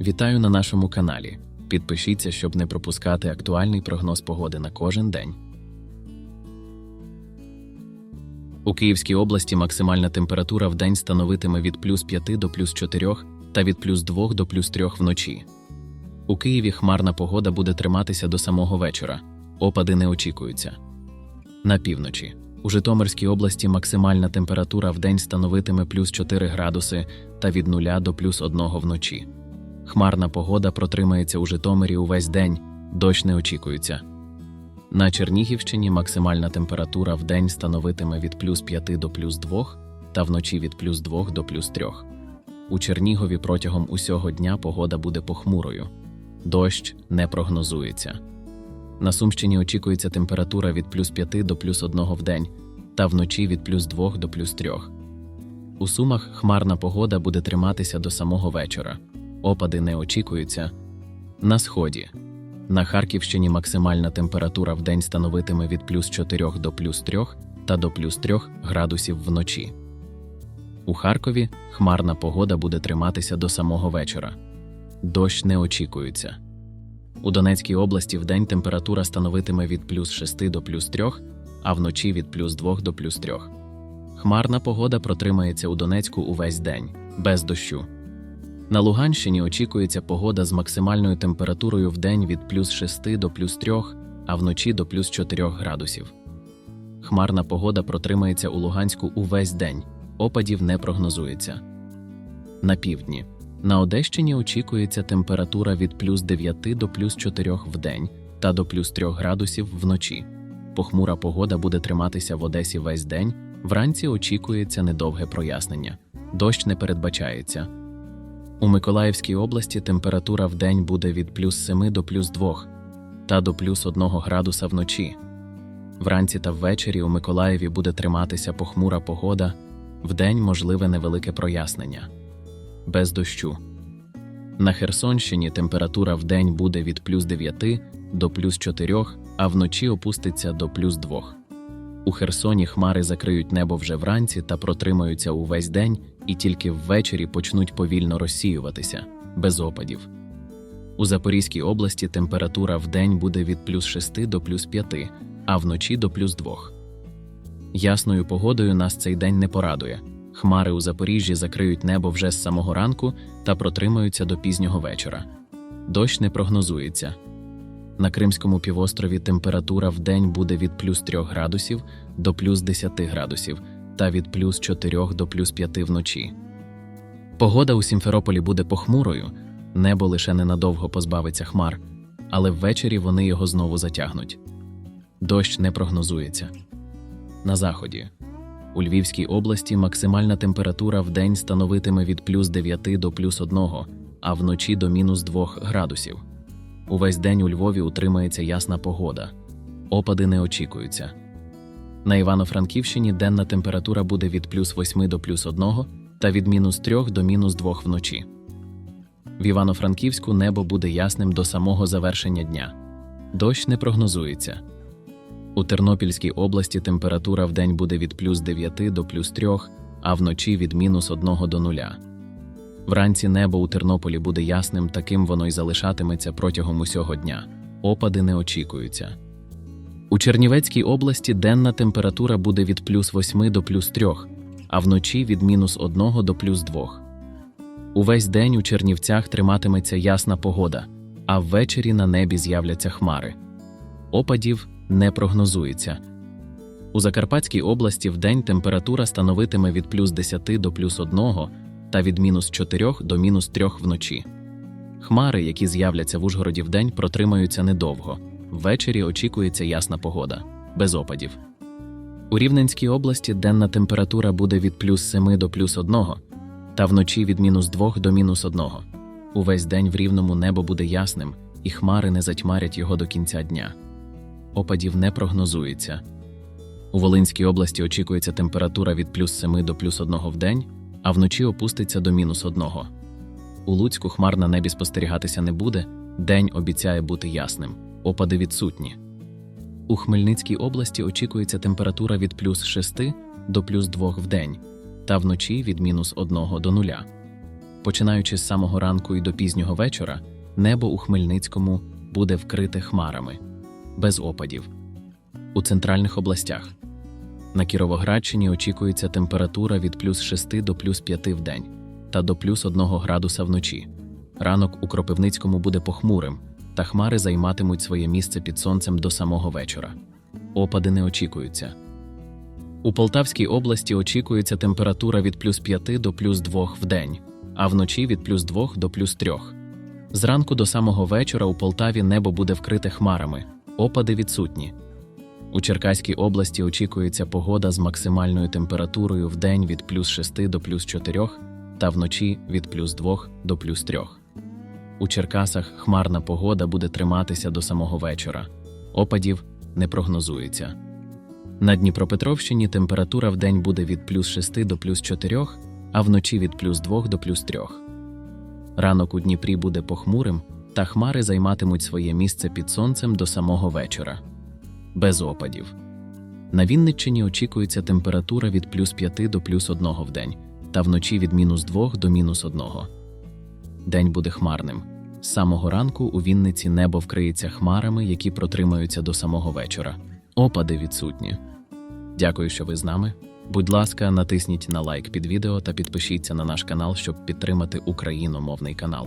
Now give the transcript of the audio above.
Вітаю на нашому каналі. Підпишіться, щоб не пропускати актуальний прогноз погоди на кожен день. У Київській області максимальна температура в день становитиме від плюс 5 до плюс 4 та від плюс 2 до плюс 3 вночі. У Києві хмарна погода буде триматися до самого вечора. Опади не очікуються. На півночі. У Житомирській області максимальна температура в день становитиме плюс 4 градуси та від 0 до плюс 1 вночі. Хмарна погода протримається у Житомирі увесь день, дощ не очікується. На Чернігівщині максимальна температура в день становитиме від плюс 5 до плюс 2 та вночі від плюс 2 до плюс 3. У Чернігові протягом усього дня погода буде похмурою. Дощ не прогнозується. На Сумщині очікується температура від плюс 5 до плюс 1 в день та вночі від плюс 2 до плюс 3. У Сумах хмарна погода буде триматися до самого вечора. Опади не очікуються. На сході. На Харківщині максимальна температура в день становитиме від плюс 4 до плюс 3 та до плюс 3 градусів вночі. У Харкові хмарна погода буде триматися до самого вечора. Дощ не очікується. У Донецькій області вдень температура становитиме від плюс 6 до плюс 3, а вночі від плюс 2 до плюс 3. Хмарна погода протримається у Донецьку увесь день, без дощу. На Луганщині очікується погода з максимальною температурою в день від плюс 6 до плюс 3, а вночі до плюс 4 градусів. Хмарна погода протримається у Луганську увесь день, опадів не прогнозується. На півдні. На Одещині очікується температура від плюс 9 до плюс 4 в день та до плюс 3 градусів вночі. Похмура погода буде триматися в Одесі весь день. Вранці очікується недовге прояснення. Дощ не передбачається. У Миколаївській області температура в день буде від плюс 7 до плюс 2 та до плюс 1 градуса вночі. Вранці та ввечері у Миколаєві буде триматися похмура погода, вдень можливе невелике прояснення. Без дощу. На Херсонщині температура в день буде від плюс 9 до плюс 4, а вночі опуститься до плюс 2. У Херсоні хмари закриють небо вже вранці та протримаються увесь день і тільки ввечері почнуть повільно розсіюватися, без опадів. У Запорізькій області температура в день буде від плюс 6 до плюс 5, а вночі до плюс 2. Ясною погодою нас цей день не порадує. Хмари у Запоріжжі закриють небо вже з самого ранку та протримаються до пізнього вечора. Дощ не прогнозується. На Кримському півострові температура в день буде від плюс 3 градусів до плюс 10 градусів та від плюс 4 до плюс 5 вночі. Погода у Сімферополі буде похмурою, небо лише ненадовго позбавиться хмар, але ввечері вони його знову затягнуть. Дощ не прогнозується. На заході. У Львівській області максимальна температура в день становитиме від плюс 9 до плюс 1, а вночі до мінус 2 градусів. Увесь день у Львові утримається ясна погода. Опади не очікуються. На Івано-Франківщині денна температура буде від плюс 8 до плюс 1 та від мінус 3 до мінус 2 вночі. В Івано-Франківську небо буде ясним до самого завершення дня. Дощ не прогнозується. У Тернопільській області температура в день буде від плюс 9 до плюс 3, а вночі від мінус 1 до 0. Вранці небо у Тернополі буде ясним, таким воно й залишатиметься протягом усього дня. Опади не очікуються. У Чернівецькій області денна температура буде від плюс 8 до плюс 3, а вночі від мінус 1 до плюс 2. Увесь день у Чернівцях триматиметься ясна погода, а ввечері на небі з'являться хмари. Опадів не прогнозується. У Закарпатській області вдень температура становитиме від плюс 10 до плюс 1 та від мінус 4 до мінус 3 вночі. Хмари, які з'являться в Ужгороді вдень, протримаються недовго. Ввечері очікується ясна погода, без опадів. У Рівненській області денна температура буде від плюс 7 до плюс 1, та вночі від мінус 2 до мінус 1. Увесь день в рівному небо буде ясним, і хмари не затьмарять його до кінця дня. Опадів не прогнозується. У Волинській області очікується температура від плюс 7 до плюс 1 в день, а вночі опуститься до мінус 1. У Луцьку хмар на небі спостерігатися не буде, день обіцяє бути ясним, опади відсутні. У Хмельницькій області очікується температура від плюс 6 до плюс 2 в день, та вночі від мінус 1 до 0. Починаючи з самого ранку і до пізнього вечора, небо у Хмельницькому буде вкрите хмарами, без опадів. У центральних областях на Кіровоградщині очікується температура від плюс 6 до плюс 5 в день та до плюс 1 градуса вночі. Ранок у Кропивницькому буде похмурим, та хмари займатимуть своє місце під сонцем до самого вечора. Опади не очікуються. У Полтавській області очікується температура від плюс 5 до плюс 2 в день, а вночі від плюс 2 до плюс 3. Зранку до самого вечора у Полтаві небо буде вкрите хмарами, опади відсутні. У Черкаській області очікується погода з максимальною температурою в день від плюс 6 до плюс 4 та вночі від плюс 2 до плюс 3. У Черкасах хмарна погода буде триматися до самого вечора. Опадів не прогнозується. На Дніпропетровщині температура в день буде від плюс 6 до плюс 4, а вночі від плюс 2 до плюс 3. Ранок у Дніпрі буде похмурим, та хмари займатимуть своє місце під сонцем до самого вечора. Без опадів. На Вінниччині очікується температура від плюс 5 до плюс 1 в день, та вночі від мінус 2 до мінус 1. День буде хмарним. З самого ранку у Вінниці небо вкриється хмарами, які протримаються до самого вечора. Опади відсутні. Дякую, що ви з нами. Будь ласка, натисніть на лайк під відео та підпишіться на наш канал, щоб підтримати україномовний канал.